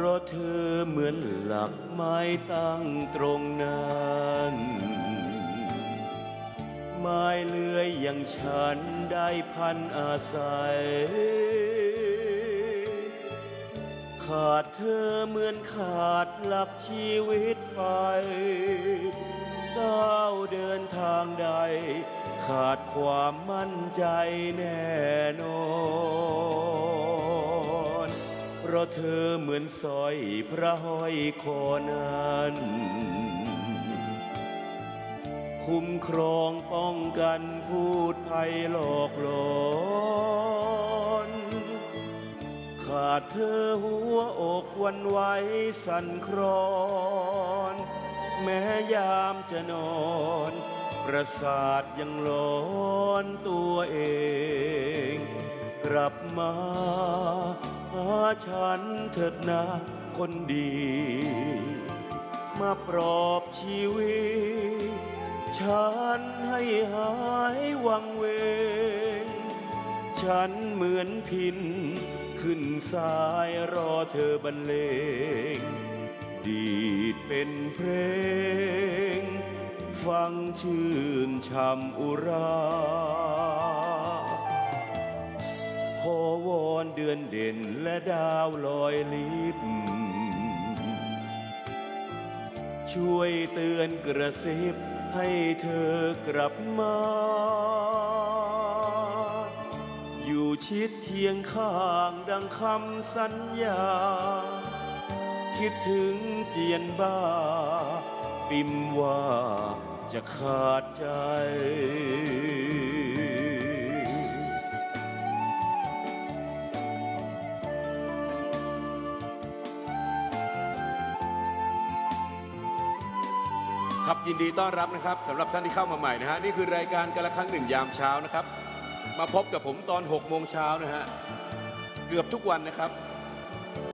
เพราะเธอเหมือนหลักไม้ตั้งตรงนั้นไม้เลื้อยอย่างฉันได้พันอาศัย ขาดเธอเหมือนขาดหลักชีวิตไปก้าวเดินทางใด ขาดความมั่นใจแน่นอน เพราะเธอเหมือนสร้อยพระห้อยคอนั้นคุ้มครองป้องกันพูดภัยหลอกหลอนขาดเธอหัวอกวันไหวสั่นครอน แม้ยามจะนอน ประสาทยังหลอนตัวเอง กลับมาาฉันเถิดนะคนดี มาปลอบชีวิต ฉันให้หายวังเวง ฉันเหมือนพิน ขึ้นสายรอเธอบรรเลง ดีดเป็นเพลง ฟังชื่นช่ำอุรา เดือนเด่นและดาวลอยลิบช่วยเตือนกระซิบให้เธอกลับมา อยู่ชิดเคียงข้างดังคำสัญญา คิดถึงเจียนบ้า ปิมว่าจะขาดใจ ครับยินดีต้อนรับนะครับสำหรับท่านที่เข้ามาใหม่นะฮะนี่คือรายการกันละครั้งหนึ่งยามเช้านะครับ มาพบกับผมตอน6โมงเช้านะฮะเกือบทุกวันนะครับ